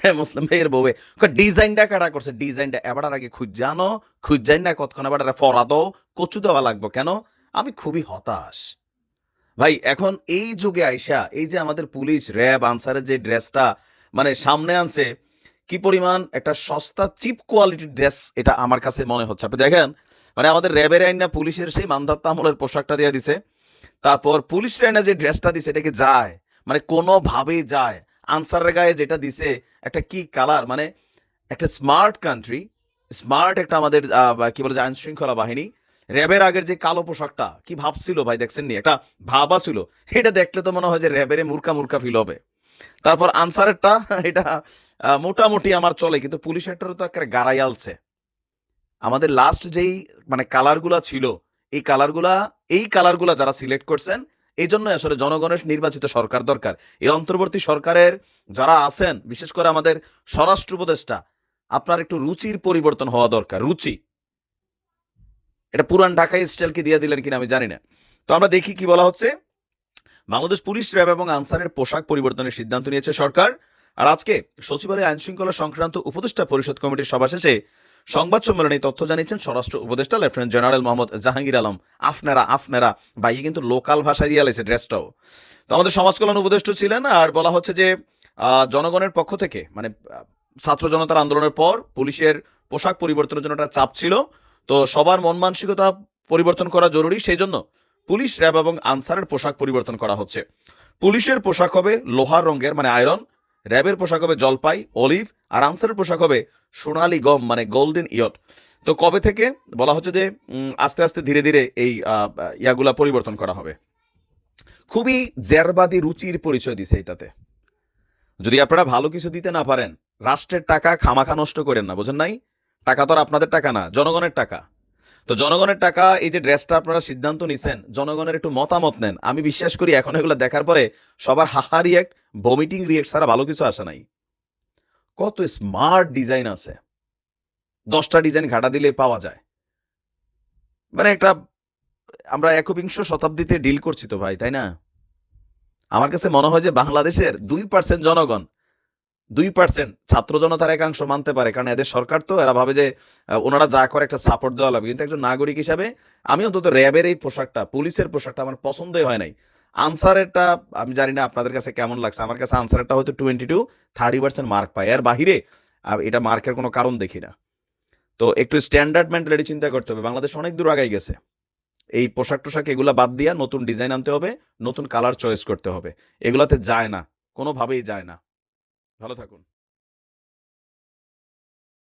হ্যাঁ মুসলিম ভাইয়ের বউয়ে ডিজাইনটা কাটা করছে? ডিজাইনটা এবার আগে খুঁজানো খুঁজাইন না কতক্ষণ এবার ফরাদো কচু দেওয়া লাগবো কেন? আমি খুবই হতাশ। ভাই, এখন এই যুগে আইসা, এই যে আমাদের পুলিশ র্যাব আনসারের যে ড্রেসটা মানে সামনে আনছে, কি পরিমাণ একটা সস্তা, চিপ কোয়ালিটির ড্রেস এটা আমার কাছে মনে হচ্ছে। আপনি দেখেন মানে আমাদের র্যাবের আইন না পুলিশের সেই মান্ধাত্তা আমলের পোশাকটা দিয়ে দিছে। তারপর পুলিশ আইনা যে ড্রেসটা দিছে, এটা কি যায়? মানে কোনোভাবেই যায়। আনসারের গায়ে যেটা দিছে, একটা কি কালার মানে একটা স্মার্ট কান্ট্রি স্মার্ট একটা আমাদের কি বলে যে আইন শৃঙ্খলা বাহিনী, র্যাবের আগের যে কালো পোশাকটা, কি ভাবছিল ভাই দেখছেন নি একটা ভাবা ছিল এটা দেখলে তো মনে হয় যে র্যাবের মূর্খা মূর্খা ফিল হবে। তারপর আনসারেরটা, এটা মোটামুটি আমার চলে, কিন্তু পুলিশেরটারও তো একটা গাড়াই আলছে। আমাদের লাস্ট যেই মানে কালারগুলা ছিল, এই কালারগুলা এই কালারগুলা যারা সিলেক্ট করছেন এই জন্য আসলে জনগণের নির্বাচিত সরকার দরকার। এই অন্তর্বর্তী সরকারের যারা আছেন, বিশেষ করে আমাদের স্বরাষ্ট্র উপদেষ্টা, আপনার একটু রুচির পরিবর্তন হওয়া দরকার, রুচি। এটা পুরান ঢাকাই স্টাইলকে দিয়ে দিলেন কিনা আমি জানি না। তো আমরা দেখি কি বলা হচ্ছে। বাংলাদেশ পুলিশ র্যাব এবং আনসারের পোশাক পরিবর্তনের সিদ্ধান্ত নিয়েছে সরকার। আর আজকে সচিবালয় আইন শৃঙ্খলা সংক্রান্ত উপদেষ্টা পরিষদ কমিটির সভা শেষে সংবাদ সম্মেলনে তথ্য জানিয়েছেন স্বরাষ্ট্র উপদেষ্টা লেফটেন্যান্ট জেনারেল মোহাম্মদ জাহাঙ্গীর আলম। আফনারা আফনারা ভাই কিন্তু লোকাল ভাষায় দিয়ে আলেছে ড্রেসটাও। তো আমাদের সমাজ কল্যাণ উপদেষ্টা ছিলেন আর বলা হচ্ছে যে জনগণের পক্ষ থেকে মানে ছাত্র জনতার আন্দোলনের পর পুলিশের পোশাক পরিবর্তনের জন্য একটা চাপ ছিল। তো সবার মন মানসিকতা পরিবর্তন করা জরুরি। সেই জন্য পুলিশ র্যাব এবং আনসারের পোশাক পরিবর্তন করা হচ্ছে। পুলিশের পোশাক হবে লোহার রঙের মানে আয়রন। র্যাবের পোশাক হবে জলপাই, অলিভ। আর আনসারের পোশাক হবে সোনালি গম মানে গোল্ডেন ইয়ট। তো কবে থেকে? বলা হচ্ছে যে আস্তে আস্তে ধীরে ধীরে এই ইয়াগুলা পরিবর্তন করা হবে। খুবই জেরবাদি রুচির পরিচয় দিছে এটাতে। যদি আপনারা ভালো কিছু দিতে না পারেন, রাষ্ট্রের টাকা খামাখা নষ্ট করেন না, বোঝেন নাই? টাকা তো আর আপনাদের টাকা না, জনগণের টাকা। তো জনগণের টাকা, এই যে ড্রেসটা আপনারা সিদ্ধান্ত নিছেন, জনগণের একটু মতামত নেন। আমি বিশ্বাস করি এখন এগুলো দেখার পরে সবার হাহা রিয়েক্ট ভমিটিং রিয়েক্ট ছাড়া ভালো কিছু আসে নাই। কত স্মার্ট ডিজাইন আছে। দশটা ডিজাইন ঘাটা দিলে পাওয়া যায়। মানে একটা, আমরা একবিংশ শতাব্দীতে ডিল করছি তো ভাই, তাই না? আমার কাছে মনে হয় যে বাংলাদেশের দুই পার্সেন্ট জনগণ, দুই পার্সেন্ট ছাত্র জনতার একাংশ মানতে পারে, কারণ এদের সরকার তো, এরা ভাবে যে ওনারা যা করে একটা সাপোর্ট দেওয়া লাগবে। কিন্তু একজন নাগরিক হিসাবে, আমি অন্তত র্যাবের এই পোশাকটা, পুলিশের পোশাকটা আমার পছন্দই হয় নাই। আনসারেরটা আমি জানি না আপনাদের কাছে কেমন লাগছে। আমার কাছে আনসারেরটা হয়তো twenty two thirty percent mark পায়। এর বাহিরে এটা মার্কের কোনো কারণ দেখি না। তো একটু স্ট্যান্ডার্ড মেন্টালিটি চিন্তা করতে হবে। বাংলাদেশ অনেক দূর আগাই গেছে। এই পোশাক টোশাক এগুলা বাদ দিয়া নতুন ডিজাইন আনতে হবে, নতুন কালার চয়েস করতে হবে। এগুলাতে যায় না। কোনোভাবেই যায় না। ভালো থাকুন।